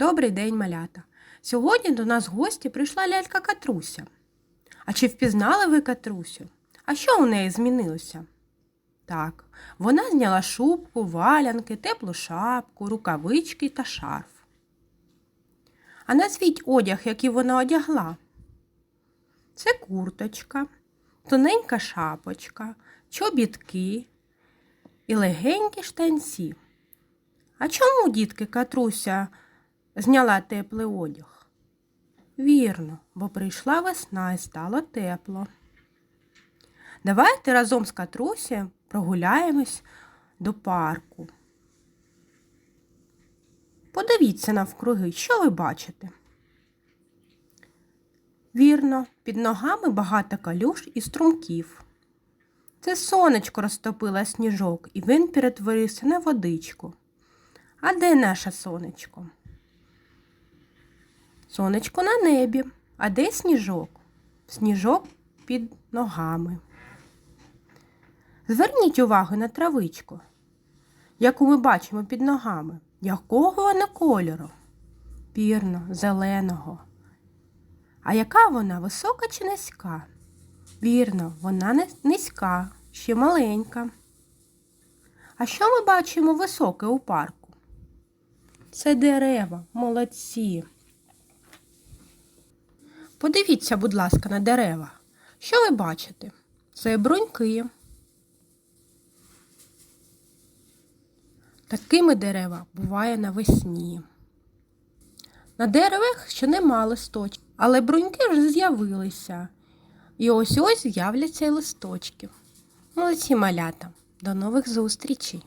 Добрий день, малята. Сьогодні до нас в гості прийшла лялька Катруся. А чи впізнали ви Катрусю? А що у неї змінилося? Так, вона зняла шубку, валянки, теплу шапку, рукавички та шарф. А назвіть одяг, який вона одягла. Це курточка, тоненька шапочка, чобітки і легенькі штанці. А чому, дітки, Катруся зняла теплий одяг? Вірно, бо прийшла весна і стало тепло. Давайте разом з Катрусею прогуляємось до парку. Подивіться навкруги, що ви бачите? Вірно, під ногами багато калюш і струмків. Це сонечко розтопило сніжок, і він перетворився на водичку. А де наше сонечко? Сонечко на небі. А де сніжок? Сніжок під ногами. Зверніть увагу на травичку, яку ми бачимо під ногами. Якого вона кольору? Пірно, зеленого. А яка вона висока чи низька? Вірно, вона низька, ще маленька. А що ми бачимо високе у парку? Це дерева, молодці. Подивіться, будь ласка, на дерева. Що ви бачите? Це бруньки. Такими дерева буває навесні. На деревах ще нема листочків, але бруньки вже з'явилися. І ось ось з'являться й листочки. Молодці малята. До нових зустрічей!